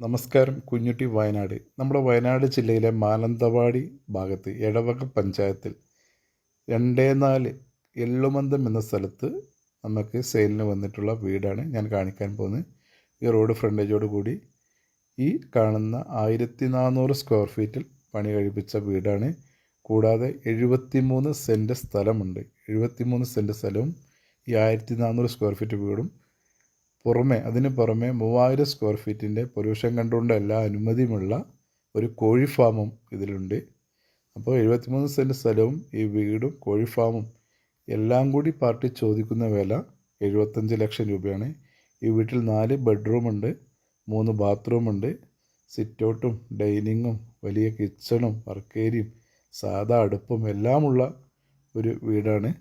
നമസ്കാരം കുഞ്ഞുട്ടി വയനാട്. നമ്മുടെ വയനാട് ജില്ലയിലെ മാനന്തവാടി ഭാഗത്ത് എടവക പഞ്ചായത്തിൽ രണ്ടേ നാല് എള്ളുമന്തം എന്ന സ്ഥലത്ത് നമുക്ക് സെയിലിന് വന്നിട്ടുള്ള വീടാണ് ഞാൻ കാണിക്കാൻ പോകുന്നത്. ഈ റോഡ് ഫ്രണ്ടേജോട് കൂടി ഈ കാണുന്ന ആയിരത്തി നാനൂറ് സ്ക്വയർ ഫീറ്റിൽ പണി കഴിപ്പിച്ച വീടാണ്. കൂടാതെ എഴുപത്തി മൂന്ന് സെന്റ് സ്ഥലമുണ്ട്. എഴുപത്തി മൂന്ന് സെന്റ് സ്ഥലവും ഈ ആയിരത്തി നാനൂറ് സ്ക്വയർ ഫീറ്റ് വീടും പുറമെ അതിന് പുറമെ മൂവായിരം സ്ക്വയർ ഫീറ്റിന്റെ പൊല്യൂഷൻ കൺട്രോളിന്റെ എല്ലാ അനുമതിയുമുള്ള ഒരു കോഴി ഫാമും ഇതിലുണ്ട്. അപ്പോൾ എഴുപത്തിമൂന്ന് സെന്റ് സ്ഥലവും ഈ വീടും കോഴി ഫാമും എല്ലാം കൂടി പാർട്ടി ചോദിക്കുന്ന വില എഴുപത്തഞ്ച് ലക്ഷം രൂപയാണ്. ഈ വീട്ടിൽ നാല് ബെഡ്റൂമുണ്ട് മൂന്ന് ബാത്റൂമുണ്ട് സിറ്റൗട്ടും ഡൈനിങ്ങും വലിയ കിച്ചണും വർക്ക് ഏരിയയും സാധാ അടുപ്പും എല്ലാമുള്ള ഒരു വീടാണ്.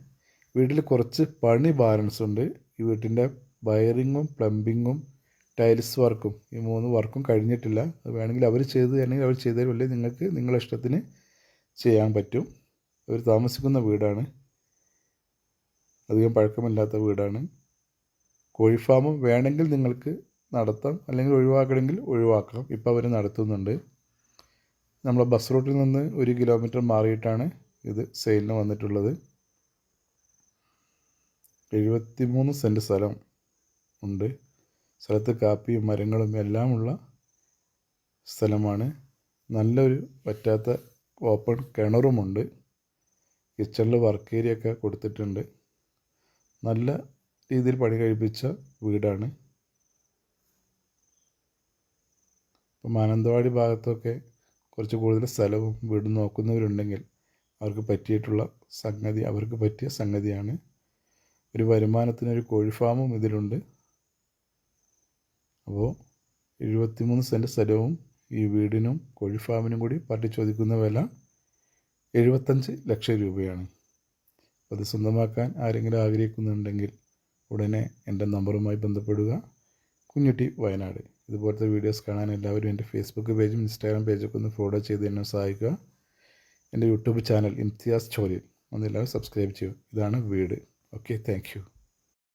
വീട്ടിൽ കുറച്ച് പണി ബാലൻസ് ഉണ്ട്. ഈ വീട്ടിന്റെ വയറിങ്ങും പ്ലംബിങ്ങും ടൈൽസ് വർക്കും ഈ മൂന്ന് വർക്കും കഴിഞ്ഞിട്ടില്ല. അത് വേണമെങ്കിൽ അവർ ചെയ്ത് തരണമെങ്കിൽ അവർ ചെയ്തു തരും അല്ലെങ്കിൽ നിങ്ങൾക്ക് നിങ്ങളുടെ ഇഷ്ടത്തിന് ചെയ്യാൻ പറ്റും. അവർ താമസിക്കുന്ന വീടാണ്. അധികം പഴക്കമില്ലാത്ത വീടാണ്. കോഴി ഫാമും വേണമെങ്കിൽ നിങ്ങൾക്ക് നടത്താം. അല്ലെങ്കിൽ ഒഴിവാക്കണമെങ്കിൽ ഒഴിവാക്കാം. ഇപ്പോൾ അവർ നടത്തുന്നുണ്ട്. നമ്മളെ ബസ് റൂട്ടിൽ നിന്ന് ഒരു കിലോമീറ്റർ മാറിയിട്ടാണ് ഇത് സെയിലിന് വന്നിട്ടുള്ളത്. എഴുപത്തി മൂന്ന് സെന്റ് സ്ഥലം. ഉണ്ട്. സ്ഥലത്ത് കാപ്പിയും മരങ്ങളും എല്ലാമുള്ള സ്ഥലമാണ്. നല്ലൊരു പറ്റാത്ത ഓപ്പൺ കിണറുമുണ്ട്. കിച്ചണിൽ വർക്ക് ഏരിയ ഒക്കെ കൊടുത്തിട്ടുണ്ട്. നല്ല രീതിയിൽ പണി കഴിപ്പിച്ച വീടാണ്. ഇപ്പോൾ മാനന്തവാടി ഭാഗത്തൊക്കെ കുറച്ച് കൂടുതൽ സ്ഥലവും വീടും നോക്കുന്നവരുണ്ടെങ്കിൽ അവർക്ക് പറ്റിയിട്ടുള്ള സംഗതി അവർക്ക് പറ്റിയ സംഗതിയാണ്. ഒരു വരുമാനത്തിനൊരു കോഴി ഫാമും ഇതിലുണ്ട്. അപ്പോൾ എഴുപത്തിമൂന്ന് സെന്റ് സ്ഥലവും ഈ വീടിനും കോഴി ഫാമിനും കൂടി പാർട്ടി ചോദിക്കുന്ന വില എഴുപത്തഞ്ച് ലക്ഷം രൂപയാണ്. അത് സ്വന്തമാക്കാൻ ആരെങ്കിലും ആഗ്രഹിക്കുന്നുണ്ടെങ്കിൽ ഉടനെ എന്റെ നമ്പറുമായി ബന്ധപ്പെടുക. കുഞ്ഞുട്ടി വയനാട്. ഇതുപോലത്തെ വീഡിയോസ് കാണാൻ എല്ലാവരും എന്റെ ഫേസ്ബുക്ക് പേജും ഇൻസ്റ്റാഗ്രാം പേജൊക്കെ ഒന്ന് ഫോളോ ചെയ്ത് എന്നെ സഹായിക്കുക. എന്റെ യൂട്യൂബ് ചാനൽ ഇംതിയാസ് ചോലിൽ. ഒന്ന് എല്ലാവരും സബ്സ്ക്രൈബ് ചെയ്യൂ ഇതാണ് വീട്. Okay thank